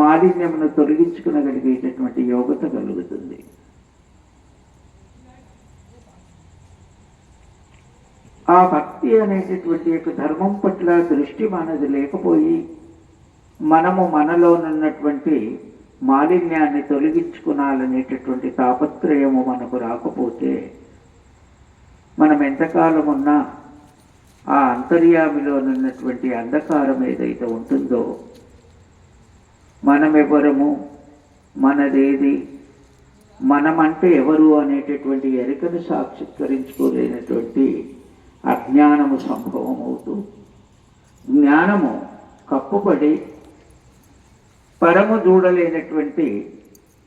మాలిన్యమును తొలగించుకునగలిగేటటువంటి యోగ్యత కలుగుతుంది. ఆ భక్తి అనేటటువంటి యొక్క ధర్మం పట్ల దృష్టి మనది లేకపోయి మనము మనలోనున్నటువంటి మాలిన్యాన్ని తొలగించుకునాలనేటటువంటి తాపత్రయము మనకు రాకపోతే మనం ఎంతకాలం ఉన్నా ఆ అంతర్యామిలోనున్నటువంటి అంధకారం ఏదైతే ఉంటుందో మనమెవరము? మనదేది? మనమంటే ఎవరు అనేటటువంటి ఎరుకను సాక్షిత్కరించుకోలేనటువంటి అజ్ఞానము సంభవం అవుతూ జ్ఞానము కప్పుబడి పరము చూడలేనటువంటి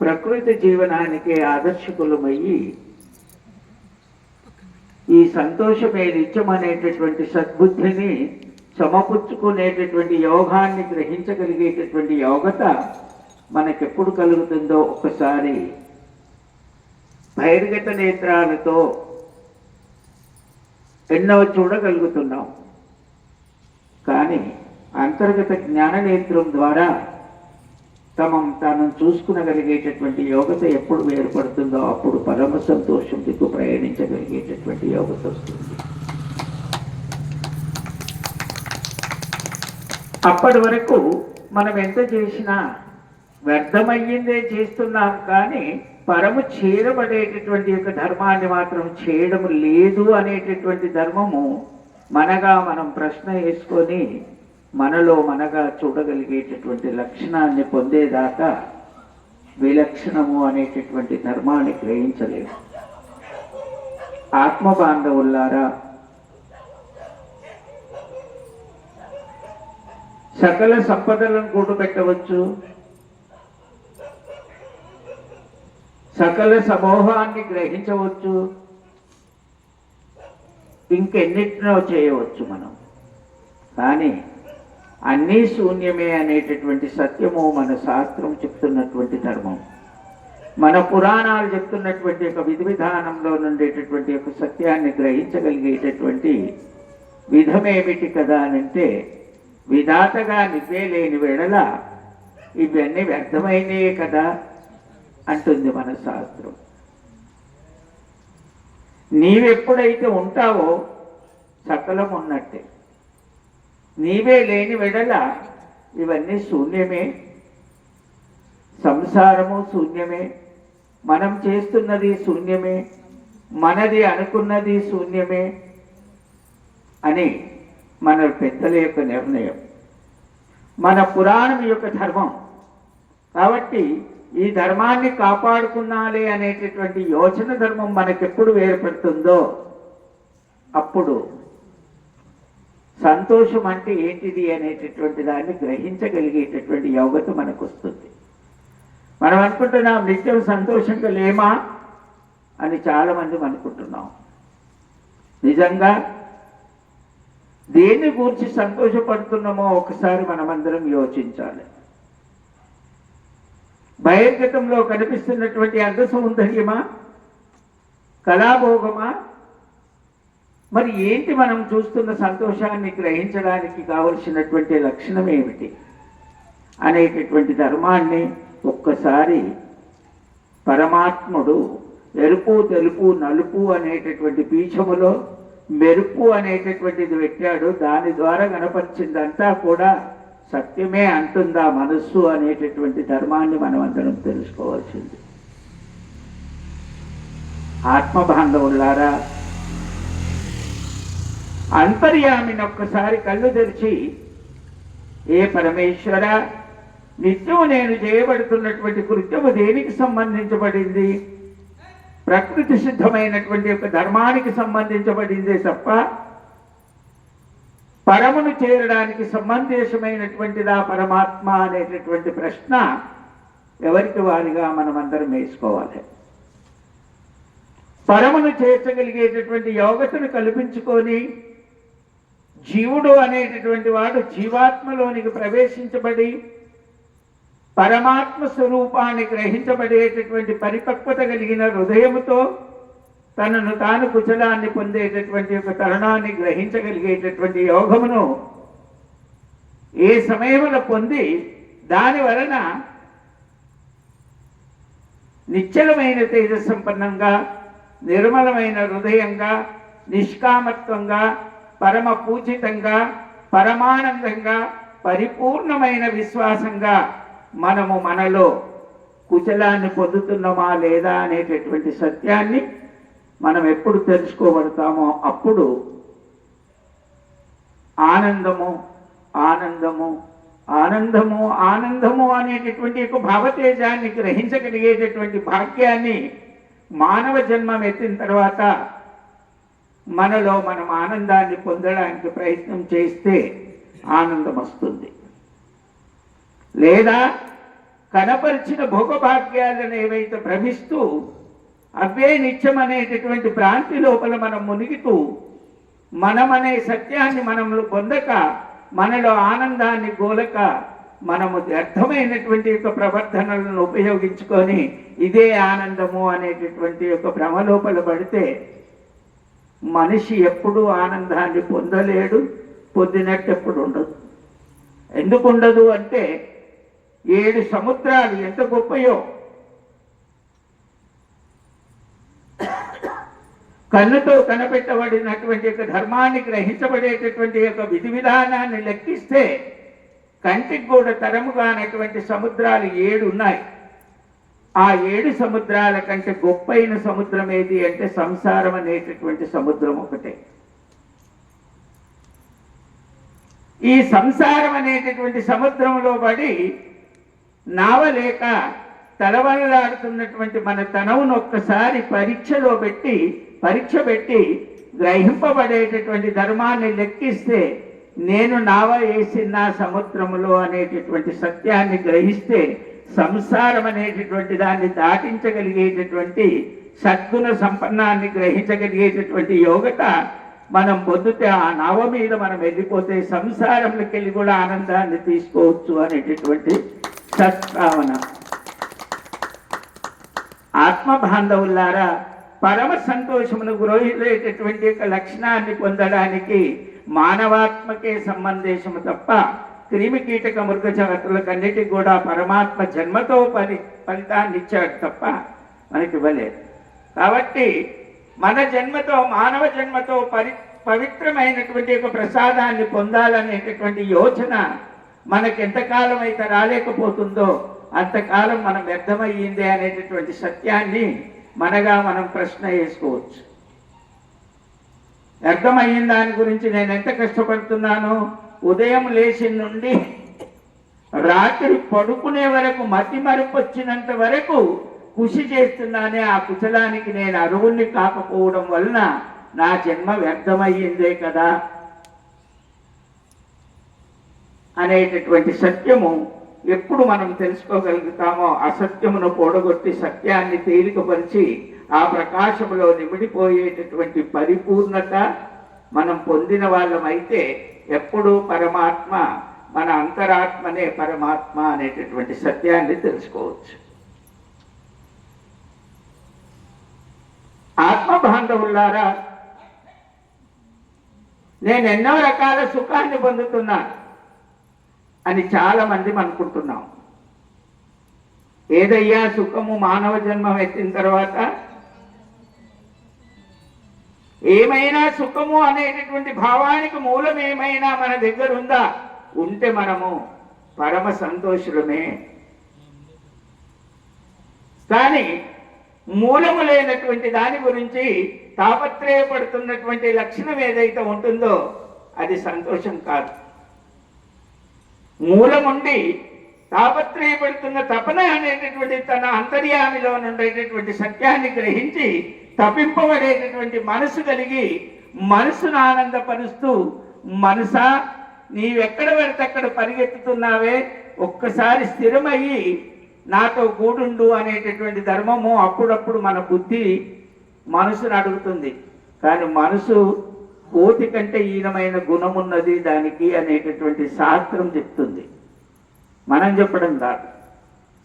ప్రకృతి జీవనానికి ఆదర్శకులమయ్యి ఈ సంతోషమే నిత్యం అనేటటువంటి సద్బుద్ధిని సమకూర్చుకునేటటువంటి యోగాన్ని గ్రహించగలిగేటటువంటి యోగత మనకెప్పుడు కలుగుతుందో ఒకసారి బహిర్గత నేత్రాలతో ఎన్నో చూడగలుగుతున్నాం. కానీ అంతర్గత జ్ఞాన నేత్రం ద్వారా తమం తాను చూసుకునగలిగేటటువంటి యోగత ఎప్పుడు ఏర్పడుతుందో అప్పుడు పరమ సంతోషం దిక్కు ప్రయాణించగలిగేటటువంటి యోగత వస్తుంది. అప్పటి వరకు మనం ఎంత చేసినా వ్యర్థమయ్యిందే చేస్తున్నాం కానీ పరము చేరబడేటటువంటి యొక్క ధర్మాన్ని మాత్రం చేయడం లేదు అనేటటువంటి ధర్మము మనగా మనం ప్రశ్న వేసుకొని మనలో మనగా చూడగలిగేటటువంటి లక్షణాన్ని పొందేదాకా విలక్షణము అనేటటువంటి ధర్మాన్ని గ్రహించలేము ఆత్మ బాంధవులారా సకల సంపదలను కూడబెట్టవచ్చు. సకల సమూహాన్ని గ్రహించవచ్చు. ఇంకెన్నిటినో చేయవచ్చు మనం. కానీ అన్నీ శూన్యమే అనేటటువంటి సత్యము మన శాస్త్రం చెప్తున్నటువంటి ధర్మం. మన పురాణాలు చెప్తున్నటువంటి ఒక విధి విధానంలో నుండేటటువంటి ఒక సత్యాన్ని గ్రహించగలిగేటటువంటి విధమేమిటి కదా అని అంటే విధాతగా నివ్వే లేని వేళల ఇవన్నీ వ్యర్థమైనయే కదా అంటుంది మన శాస్త్రం నీవెప్పుడైతే ఉంటావో సకలం ఉన్నట్టే. నీవే లేని వెడల ఇవన్నీ శూన్యమే. సంసారము శూన్యమే. మనం చేస్తున్నది శూన్యమే. మనది అనుకున్నది శూన్యమే. అని మన పెద్దల యొక్క నిర్ణయం. మన పురాణం యొక్క ధర్మం. కాబట్టి ఈ ధర్మాన్ని కాపాడుకున్నాలే అనేటటువంటి యోచన ధర్మం మనకెప్పుడు ఏర్పడుతుందో అప్పుడు సంతోషం అంటే ఏంటిది అనేటటువంటి దాన్ని గ్రహించగలిగేటటువంటి యోగత మనకు వస్తుంది మనం అనుకుంటున్నాం నిత్యం సంతోషంగా లేమా? అని చాలామంది అనుకుంటున్నాం. నిజంగా దేని గురించి సంతోషపడుతున్నామో ఒకసారి మనమందరం యోచించాలి. బహిర్గతంలో కనిపిస్తున్నటువంటి అర్ధ సౌందర్యమా కళాభోగమా? మరి ఏంటి మనం చూస్తున్న సంతోషాన్ని గ్రహించడానికి కావలసినటువంటి లక్షణం ఏమిటి? అనేటటువంటి ధర్మాన్ని ఒక్కసారి పరమాత్ముడు ఎరుపు తెలుపు నలుపు అనేటటువంటి పీఠములో మెరుపు అనేటటువంటిది పెట్టాడు దాని ద్వారా కనపరిచిందంతా కూడా సత్యమే అంటుందా మనస్సు అనేటటువంటి ధర్మాన్ని మనం అందరం తెలుసుకోవాల్సింది. ఆత్మబాంధవులారా అంతర్యామిని ఒక్కసారి కళ్ళు తెరిచి ఏ పరమేశ్వర నిత్యం నేను చేయబడుతున్నటువంటి కృత్యము దేనికి సంబంధించబడింది? ప్రకృతి సిద్ధమైనటువంటి యొక్క ధర్మానికి సంబంధించబడిందే తప్ప పరమును చేరడానికి సంబంధించమైనటువంటిదా పరమాత్మ అనేటటువంటి ప్రశ్న ఎవరికి వారిగా మనమందరం వేసుకోవాలి. పరమును చేర్చగలిగేటటువంటి యోగతను కల్పించుకొని జీవుడు అనేటటువంటి వాడు జీవాత్మలోనికి ప్రవేశించబడి పరమాత్మ స్వరూపాన్ని గ్రహించబడేటటువంటి పరిపక్వత కలిగిన హృదయముతో తనను తాను కుశలాన్ని పొందేటటువంటి ఒక తరుణాన్ని గ్రహించగలిగేటటువంటి యోగమును ఏ సమయంలో పొంది దాని వలన నిశ్చలమైన తేజసంపన్నంగా నిర్మలమైన హృదయంగా నిష్కామత్వంగా పరమ పూజితంగా పరమానందంగా పరిపూర్ణమైన విశ్వాసంగా మనము మనలో కుశలాన్ని పొందుతున్నామా లేదా అనేటటువంటి సత్యాన్ని మనం ఎప్పుడు తెలుసుకోబడతామో అప్పుడు ఆనందము ఆనందము ఆనందము ఆనందము అనేటటువంటి ఒక భావతేజాన్ని గ్రహించగలిగేటటువంటి భాగ్యాన్ని మానవ జన్మం ఎత్తిన తర్వాత మనలో మనం ఆనందాన్ని పొందడానికి ప్రయత్నం చేస్తే ఆనందం వస్తుంది. లేదా కనపరిచిన భోగభాగ్యాలను ఏవైతే భ్రమిస్తూ అవే నిత్యం అనేటటువంటి భ్రాంతి లోపల మనం మునిగితూ మనమనే సత్యాన్ని మనము పొందక మనలో ఆనందాన్ని గోలక మనము వ్యర్థమైనటువంటి యొక్క ప్రవర్తనలను ఉపయోగించుకొని ఇదే ఆనందము అనేటటువంటి యొక్క భ్రమ లోపల పడితే మనిషి ఎప్పుడూ ఆనందాన్ని పొందలేడు పొందినట్టు ఎప్పుడు ఉండదు. ఎందుకు ఉండదు అంటే ఏడు సముద్రాలు ఎంత గొప్పయో. కన్నుతో కనపెట్టబడినటువంటి యొక్క ధర్మాన్ని గ్రహించబడేటటువంటి యొక్క విధి విధానాన్ని లెక్కిస్తే కంటికి కూడా తరము కానటువంటి సముద్రాలు ఏడు ఉన్నాయి. ఆ ఏడు సముద్రాల కంటే గొప్పైన సముద్రం ఏది అంటే సంసారం అనేటటువంటి సముద్రం ఒకటే. ఈ సంసారం అనేటటువంటి సముద్రంలో పడి నావలేక తలవల్లాడుతున్నటువంటి మన తనవును ఒక్కసారి పరీక్షలో పెట్టి పరీక్ష పెట్టి గ్రహింపబడేటటువంటి ధర్మాన్ని లెక్కిస్తే నేను నావ వేసిన సముద్రములో అనేటటువంటి సత్యాన్ని గ్రహిస్తే సంసారం అనేటటువంటి దాన్ని దాటించగలిగేటటువంటి సద్గుణ సంపన్నాన్ని గ్రహించగలిగేటటువంటి యోగత మనం పొందితే ఆ నావ మీద మనం వెళ్ళిపోతే సంసారంలోకి వెళ్ళి కూడా ఆనందాన్ని తీసుకోవచ్చు అనేటటువంటి సత్భావన ఆత్మబాంధవులారా పరమ సంతోషమును గురయ్యేటటువంటి యొక్క లక్షణాన్ని పొందడానికి మానవాత్మకే సంబంధేశము తప్ప క్రిమి కీటక మృగ జగత్తులకన్నిటికి కూడా పరమాత్మ జన్మతో పని ఫలితాన్ని ఇచ్చాడు తప్ప మనకి ఇవ్వలేదు. కాబట్టి మన జన్మతో మానవ జన్మతో పరి పవిత్రమైనటువంటి ఒక ప్రసాదాన్ని పొందాలనేటటువంటి యోచన మనకి ఎంతకాలం అయితే రాలేకపోతుందో అంతకాలం మనం వ్యర్థమయ్యిందే అనేటటువంటి సత్యాన్ని మనగా మనం ప్రశ్న వేసుకోవచ్చు. వ్యర్థమయ్యిన దాని గురించి నేను ఎంత కష్టపడుతున్నాను ఉదయం లేచి నుండి రాత్రి పడుకునే వరకు మతి మరుపు వచ్చినంత వరకు కృషి చేస్తున్నానే ఆ కుశలానికి నేను అరువుల్ని కాకపోవడం వలన నా జన్మ వ్యర్థమయ్యిందే కదా అనేటటువంటి సత్యము ఎప్పుడు మనం తెలుసుకోగలుగుతామో అసత్యమును పొడగొట్టి సత్యాన్ని తేలికపరిచి ఆ ప్రకాశంలో నిమిడిపోయేటటువంటి పరిపూర్ణత మనం పొందిన వాళ్ళమైతే ఎప్పుడూ పరమాత్మ మన అంతరాత్మనే పరమాత్మ అనేటటువంటి సత్యాన్ని తెలుసుకోవచ్చు. ఆత్మ బాంధవులారా నేను ఎన్నో రకాల సుఖాన్ని పొందుతున్నాను. అని చాలా మంది అనుకుంటున్నాం. ఏదయ్యా సుఖము మానవ జన్మం ఎత్తిన తర్వాత? ఏమైనా సుఖము అనేటటువంటి భావానికి మూలం ఏమైనా మన దగ్గర ఉందా ఉంటే మనము పరమ సంతోషులమే. కానీ మూలము లేనటువంటి దాని గురించి తాపత్రయపడుతున్నటువంటి లక్షణం ఏదైతే ఉంటుందో అది సంతోషం కాదు. మూలముండి తాపత్రయపడుతున్న తపన అనేటటువంటి తన అంతర్యామిలో ఉండేటటువంటి సత్యాన్ని గ్రహించి తప్పింపబడేటటువంటి మనసు కలిగి మనసును ఆనందపరుస్తూ మనసా నీవెక్కడ పెడితే అక్కడ పరిగెత్తుతున్నావే ఒక్కసారి స్థిరమయ్యి నాతో కూడుండు అనేటటువంటి ధర్మము అప్పుడప్పుడు మన బుద్ధి మనసును అడుగుతుంది. కానీ మనసు కోటి కంటే ఈనమైన గుణమున్నది దానికి అనేటటువంటి శాస్త్రం చెప్తుంది. మనం చెప్పడం కాదు.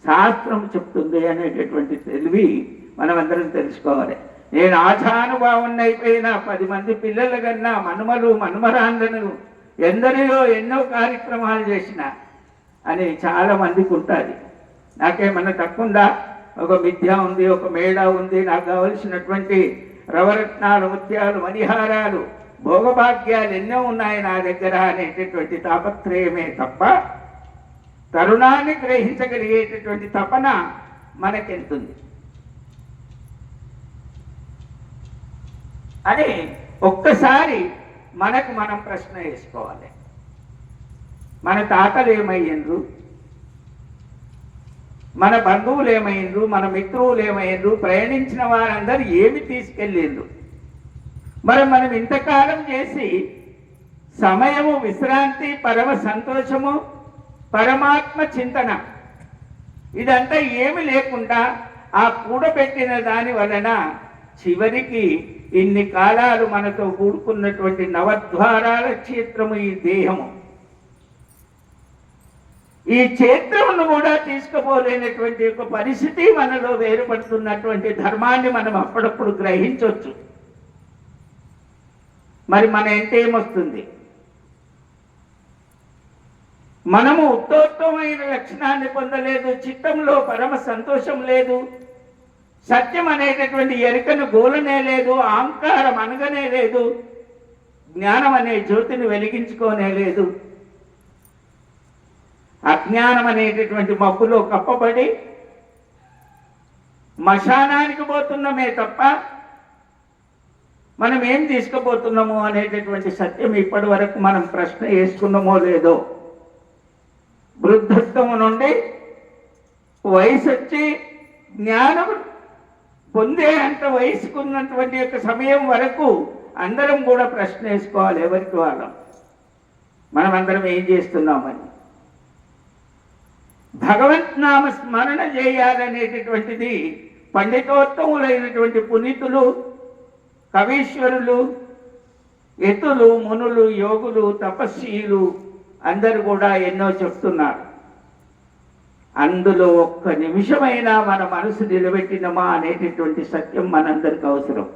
శాస్త్రం చెప్తుంది అనేటటువంటి తెలివి మనమందరం తెలుసుకోవాలి. నేను ఆశానుభావం అయిపోయిన పది మంది పిల్లల కన్నా మనుమలు మనుమరాళ్ళను ఎందరిలో ఎన్నో కార్యక్రమాలు చేసిన అని చాలా మందికి ఉంటుంది. నాకేమన్నా తక్కువందా ఒక మిథ్య ఉంది ఒక మేడ ఉంది నాకు కావలసినటువంటి రవరత్నాలు ముత్యాలు మణిహారాలు భోగభాగ్యాలు ఎన్నో ఉన్నాయి నా దగ్గర అనేటటువంటి తాపత్రయమే తప్ప తరుణాన్ని గ్రహించగలిగేటటువంటి తపన మనకెంతుంది? అని ఒక్కసారి మనకు మనం ప్రశ్న వేసుకోవాలి. మన తాతలు ఏమయ్యిండ్రు? మన బంధువులు ఏమైండ్రు మన మిత్రువులు ఏమైండ్రు ప్రయాణించిన వారందరూ ఏమి తీసుకెళ్ళిండ్రు? మరి మనం ఇంతకాలం చేసి సమయము విశ్రాంతి పరమ సంతోషము పరమాత్మ చింతన ఇదంతా ఏమి లేకుండా ఆ కూడబెట్టిన దాని వలన చివరికి ఇన్ని కాలాలు మనతో కూడుకున్నటువంటి నవద్వారాల క్షేత్రము ఈ దేహము. ఈ క్షేత్రమును కూడా తీసుకుపోలేనటువంటి ఒక పరిస్థితి మనలో వేరుపడుతున్నటువంటి ధర్మాన్ని మనం అప్పుడప్పుడు గ్రహించవచ్చు మరి మన ఎంతేమొస్తుంది మనము ఉత్తోత్తమైన లక్షణాన్ని పొందలేదు చిత్తంలో పరమ సంతోషం లేదు సత్యం అనేటటువంటి ఎరుకను గోలనే లేదు ఆంకారం అనగనే లేదు జ్ఞానం అనే జ్యోతిని వెలిగించుకోనే లేదు. అజ్ఞానం అనేటటువంటి మబ్బులో కప్పబడి మశానానికి పోతున్నామే తప్ప మనం ఏం తీసుకుపోతున్నాము అనేటటువంటి సత్యం ఇప్పటి వరకు మనం ప్రశ్న వేసుకున్నామో లేదో వృద్ధత్వము నుండి వయసు వచ్చి జ్ఞానం పొందే అంత వయసుకున్నటువంటి యొక్క సమయం వరకు అందరం కూడా ప్రశ్న వేసుకోవాలి ఎవరికి వాళ్ళం. మనం అందరం ఏం చేస్తున్నామని. భగవత్ నామ స్మరణ చేయాలనేటటువంటిది పండితోత్తములైనటువంటి పునీతులు కవీశ్వరులు ఎతులు మునులు యోగులు తపస్వీలు అందరూ కూడా ఎన్నో చెప్తున్నారు. అందులో ఒక్క నిమిషమైనా మన మనసు నిలబెట్టినమా అనేటటువంటి సత్యం మనందరికి అవసరం.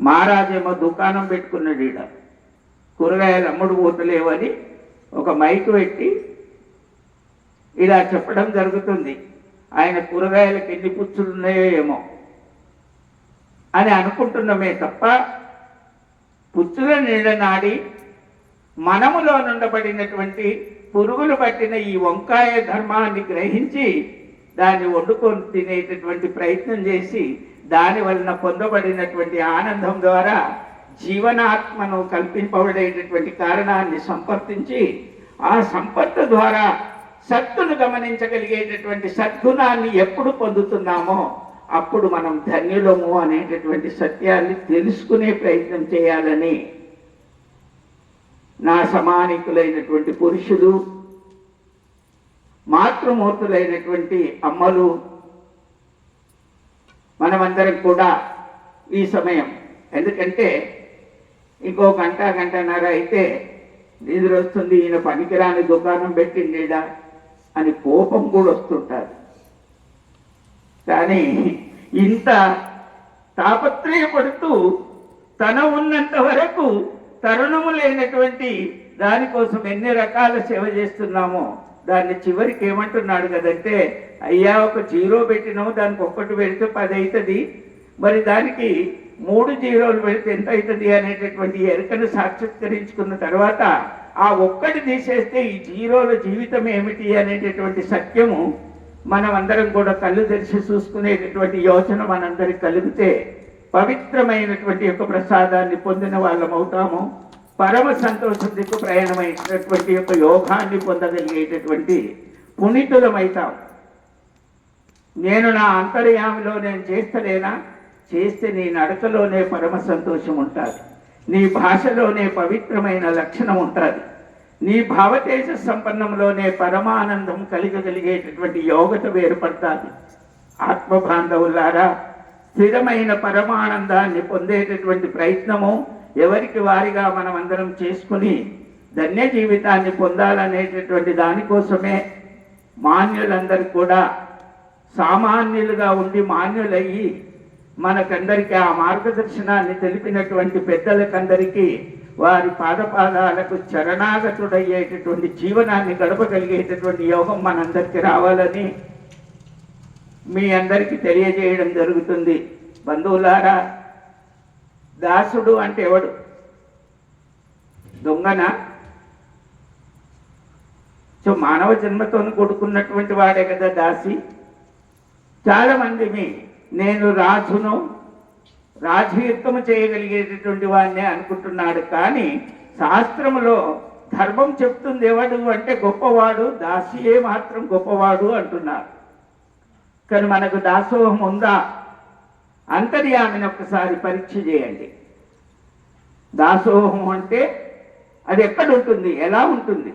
మహారాజేమో దుకాణం పెట్టుకున్నాడు ఈడ. కూరగాయలు అమ్ముడు పోతలేవని ఒక మైక్ పెట్టి ఇలా చెప్పడం జరుగుతుంది. ఆయన కూరగాయలకు ఎన్ని పుచ్చులు ఉన్నాయో ఏమో. అని అనుకుంటున్నామే తప్ప పుచ్చుల నాడి మనములో నుండబడినటువంటి పురుగులు పట్టిన ఈ వంకాయ ధర్మాన్ని గ్రహించి దాన్ని వండుకొని తినేటటువంటి ప్రయత్నం చేసి దాని వలన పొందబడినటువంటి ఆనందం ద్వారా జీవనాత్మను కల్పింపబడేటటువంటి కారణాన్ని సంపర్తించి ఆ సంపత్తు ద్వారా సత్తును గమనించగలిగేటటువంటి సద్గుణాన్ని ఎప్పుడు పొందుతున్నామో అప్పుడు మనం ధన్యులము అనేటటువంటి సత్యాన్ని తెలుసుకునే ప్రయత్నం చేయాలని నా సమానికులైనటువంటి పురుషులు మాతృమూర్తులైనటువంటి అమ్మలు మనమందరం కూడా ఈ సమయం. ఎందుకంటే ఇంకో గంట గంటన్నర అయితే నిద్ర వస్తుంది ఈయన పనికిరాని దుకాణం పెట్టిండేడా అని కోపం కూడా వస్తుంటారు కానీ ఇంత తాపత్రయపడుతూ తన ఉన్నంత వరకు తరుణము లేనటువంటి దానికోసం ఎన్ని రకాల సేవ చేస్తున్నామో దాన్ని చివరికి ఏమంటున్నాడు కదంటే అయ్యా ఒక జీరో పెట్టినావు దానికి ఒక్కటి పెడితే పది అవుతుంది మరి దానికి మూడు జీరోలు పెడితే ఎంత అవుతుంది అనేటటువంటి ఎరుకను సాక్షాత్కరించుకున్న తర్వాత ఆ ఒక్కటి తీసేస్తే ఈ జీరోల జీవితం ఏమిటి అనేటటువంటి సత్యము మనం అందరం కూడా కళ్ళు తెరిచి చూసుకునేటటువంటి యోచన మనందరికి కలిగితే పవిత్రమైనటువంటి యొక్క ప్రసాదాన్ని పొందిన వాళ్ళం అవుతాము. పరమ సంతోషం దిక్కు ప్రయాణమైనటువంటి యొక్క యోగాన్ని పొందగలిగేటటువంటి పునీతులమైతాం. నేను నా అంతర్యామిలో నేను చేస్తలేనా? చేస్తే నీ నడకలోనే పరమ సంతోషం ఉంటుంది. నీ భాషలోనే పవిత్రమైన లక్షణం ఉంటుంది. నీ భావతేజ సంపన్నంలోనే పరమానందం కలిగగలిగేటటువంటి యోగత వేరుపడతాది. ఆత్మబాంధవులారా స్థిరమైన పరమానందాన్ని పొందేటటువంటి ప్రయత్నము ఎవరికి వారిగా మనం అందరం చేసుకుని ధన్య జీవితాన్ని పొందాలనేటటువంటి దానికోసమే మాన్యులందరూ కూడా సామాన్యులుగా ఉండి మాన్యులయ్యి మనకందరికీ ఆ మార్గదర్శనాన్ని తెలిపినటువంటి పెద్దలకందరికీ వారి పాదపాదాలకు చరణాగతుడయ్యేటటువంటి జీవనాన్ని గడపగలిగేటటువంటి యోగం మనందరికీ రావాలని మీ అందరికీ తెలియజేయడం జరుగుతుంది. బంధువులారా దాసుడు అంటే ఎవడు? దొంగన? సో మానవ జన్మతో కొడుకున్నటువంటి వాడే కదా దాసి. చాలామంది మీ నేను రాజును రాజయుద్ధము చేయగలిగేటటువంటి వాడిని అనుకుంటున్నాడు. కానీ శాస్త్రములో ధర్మం చెప్తుంది ఎవడు అంటే గొప్పవాడు దాసియే మాత్రం గొప్పవాడు అంటున్నారు. కానీ మనకు దాసోహం ఉందా? అంతర్యామిని ఒకసారి పరీక్ష చేయండి. దాసోహం అంటే అది ఎక్కడ ఉంటుంది? ఎలా ఉంటుంది?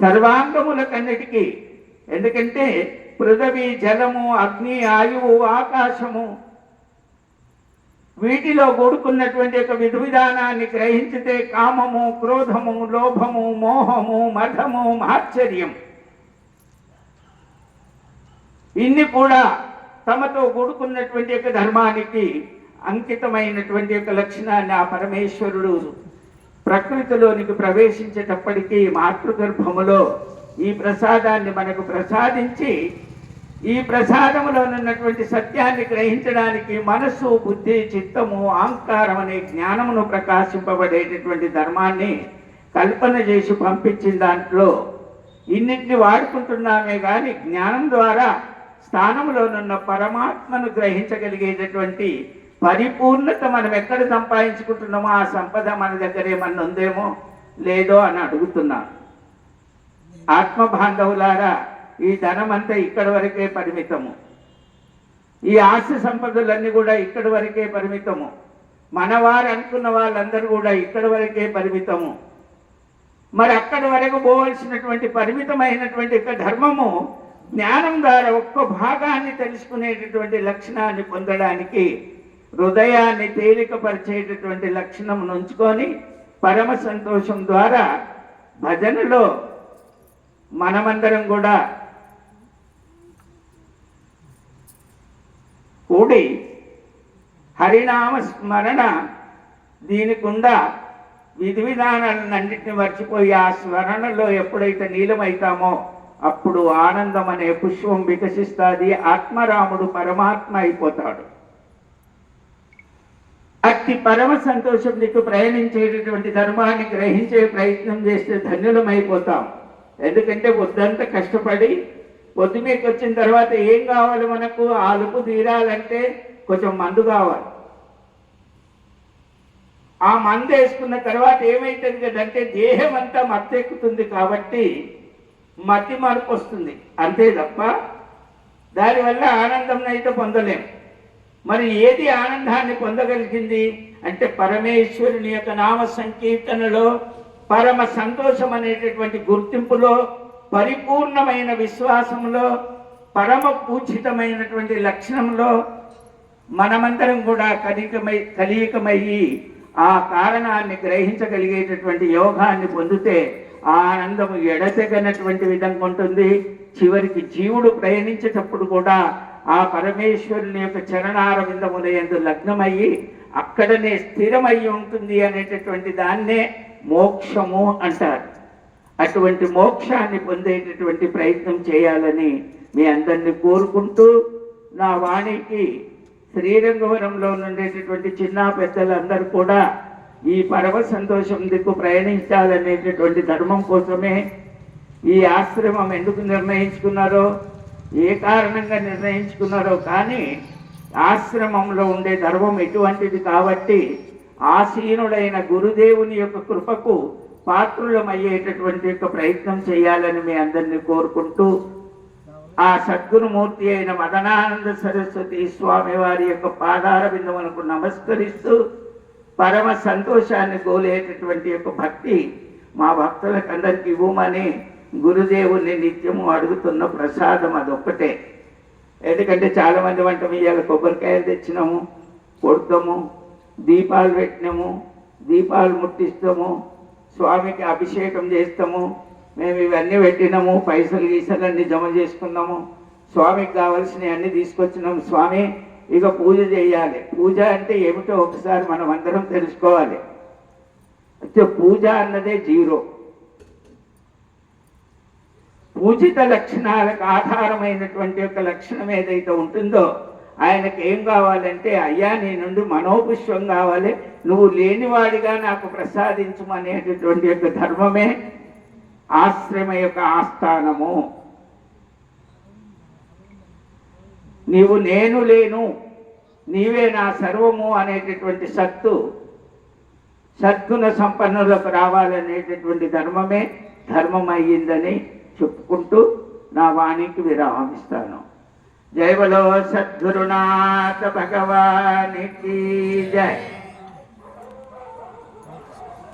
సర్వాంగములకన్నిటికీ ఎందుకంటే పృథవి జలము అగ్ని ఆయువు ఆకాశము. వీటిలో కూడుకున్నటువంటి యొక్క విధి విధానాన్ని గ్రహించితే కామము క్రోధము లోభము మోహము మఠము మాశ్చర్యం ఇన్ని కూడా తమతో కూడుకున్నటువంటి యొక్క ధర్మానికి అంకితమైనటువంటి యొక్క లక్షణాన్ని ఆ పరమేశ్వరుడు ప్రకృతిలోనికి ప్రవేశించేటప్పటికీ మాతృగర్భములో ఈ ప్రసాదాన్ని మనకు ప్రసాదించి ఈ ప్రసాదములో ఉన్నటువంటి సత్యాన్ని గ్రహించడానికి మనస్సు బుద్ధి చిత్తము అహంకారం అనే జ్ఞానమును ప్రకాశింపబడేటటువంటి ధర్మాన్ని కల్పన చేసి పంపించిన దాంట్లో ఇన్నిటిని వాడుకుంటున్నామే కానీ జ్ఞానం ద్వారా స్థానంలోనున్న పరమాత్మను గ్రహించగలిగేటటువంటి పరిపూర్ణత మనం ఎక్కడ సంపాదించుకుంటున్నామో ఆ సంపద మన దగ్గర ఏమన్నా ఉందేమో లేదో అని అడుగుతున్నాను. ఆత్మ బాంధవులారా ఈ ధనం అంతా వరకే పరిమితము. ఈ ఆస్తి సంపదలన్నీ కూడా ఇక్కడి వరకే పరిమితము. మనవారు అనుకున్న వాళ్ళందరూ కూడా ఇక్కడి వరకే పరిమితము. మరి అక్కడి వరకు పోవలసినటువంటి పరిమితమైనటువంటి యొక్క ధర్మము జ్ఞానం ద్వారా ఒక్క భాగాన్ని తెలుసుకునేటటువంటి లక్షణాన్ని పొందడానికి హృదయాన్ని తేలికపరిచేటటువంటి లక్షణం ఉంచుకొని పరమ సంతోషం ద్వారా భజనలో మనమందరం కూడా కూడి హరినామ స్మరణ దీనికుండా విధి విధానాలన్నింటినీ మర్చిపోయి ఆ స్మరణలో ఎప్పుడైతే నీలమవుతామో అప్పుడు ఆనందం అనే పుష్పం వికసిస్తుంది. ఆత్మరాముడు పరమాత్మ అయిపోతాడు. అతి పరమ సంతోషం నీకు ప్రయాణించేటటువంటి ధర్మాన్ని గ్రహించే ప్రయత్నం చేస్తే ధన్యులమైపోతాం. ఎందుకంటే పొద్దంతా కష్టపడి పొద్దు మీకు వచ్చిన తర్వాత ఏం కావాలి మనకు? ఆ తీరాలంటే కొంచెం మందు కావాలి. ఆ మందు వేసుకున్న తర్వాత ఏమైతుంది కదంటే దేహం అంతా మత్తెక్కుతుంది కాబట్టి మతి మార్పు వస్తుంది అంతే తప్ప దానివల్ల ఆనందం అయితే పొందలేం. మరి ఏది ఆనందాన్ని పొందగలిగింది? అంటే పరమేశ్వరుని యొక్క నామ సంకీర్తనలో పరమ సంతోషం అనేటటువంటి గుర్తింపులో పరిపూర్ణమైన విశ్వాసంలో పరమ పూజితమైనటువంటి లక్షణంలో మనమందరం కూడా కలికమై కలియకమయ్యి ఆ కారణాన్ని గ్రహించగలిగేటటువంటి యోగాన్ని పొందితే ఆ ఆనందము ఎడతెగనటువంటి విధంగా ఉంటుంది. చివరికి జీవుడు ప్రయాణించేటప్పుడు కూడా ఆ పరమేశ్వరుని యొక్క చరణార విందములయందు లగ్నమయ్యి అక్కడనే స్థిరమయ్యి ఉంటుంది అనేటటువంటి దాన్నే మోక్షము అంటారు. అటువంటి మోక్షాన్ని పొందేటటువంటి ప్రయత్నం చేయాలని మీ అందరినీ కోరుకుంటూ నా వాణికి శ్రీరంగవరంలో ఉండేటటువంటి చిన్న పెద్దలందరూ కూడా ఈ పరమ సంతోషం దిక్కు ప్రయాణించాలనేటటువంటి ధర్మం కోసమే ఈ ఆశ్రమం ఎందుకు నిర్ణయించుకున్నారో ఏ కారణంగా నిర్ణయించుకున్నారో కానీ ఆశ్రమంలో ఉండే ధర్మం ఎటువంటిది కాబట్టి ఆసీనుడైన గురుదేవుని యొక్క కృపకు పాత్రులమయ్యేటటువంటి యొక్క ప్రయత్నం చేయాలని మీ అందరినీ కోరుకుంటూ ఆ సద్గురుమూర్తి అయిన మదనానంద సరస్వతి స్వామి వారి యొక్క పాదార బిందువులకు నమస్కరిస్తూ పరమ సంతోషాన్ని గోలేటటువంటి యొక్క భక్తి మా భక్తులకు అందరికి ఇవ్వమని గురుదేవుని నిత్యము అడుగుతున్న ప్రసాదం అదొక్కటే. ఎందుకంటే చాలామంది వంట ఇవాళ కొబ్బరికాయలు తెచ్చినాము కొడతాము దీపాలు పెట్టినాము దీపాలు ముట్టిస్తాము స్వామికి అభిషేకం చేస్తాము మేము ఇవన్నీ పెట్టినాము పైసలు గీసలు అన్ని జమ చేసుకున్నాము స్వామికి కావలసినవి అన్నీ తీసుకొచ్చినాము. స్వామి ఇక పూజ చేయాలి. పూజ అంటే ఏమిటో ఒకసారి మనం అందరం తెలుసుకోవాలి. అయితే పూజ అన్నదే జీరో. పూజిత లక్షణాలకు ఆధారమైనటువంటి ఒక లక్షణం ఏదైతే ఉంటుందో ఆయనకి ఏం కావాలంటే అయ్యా నీ నుండి మనోపుష్పం కావాలి. నువ్వు లేనివాడిగా నాకు ప్రసాదించమనేటటువంటి యొక్క ధర్మమే ఆశ్రమ యొక్క ఆస్థానము. నీవు నేను లేను నీవే నా సర్వము అనేటటువంటి సత్తు సద్గుణ సంపన్నులకు రావాలనేటటువంటి ధర్మమే ధర్మం అయ్యిందని చెప్పుకుంటూ నా వాణికి విరామిస్తాను జై బలో సద్గురునాథ భగవానికి జై.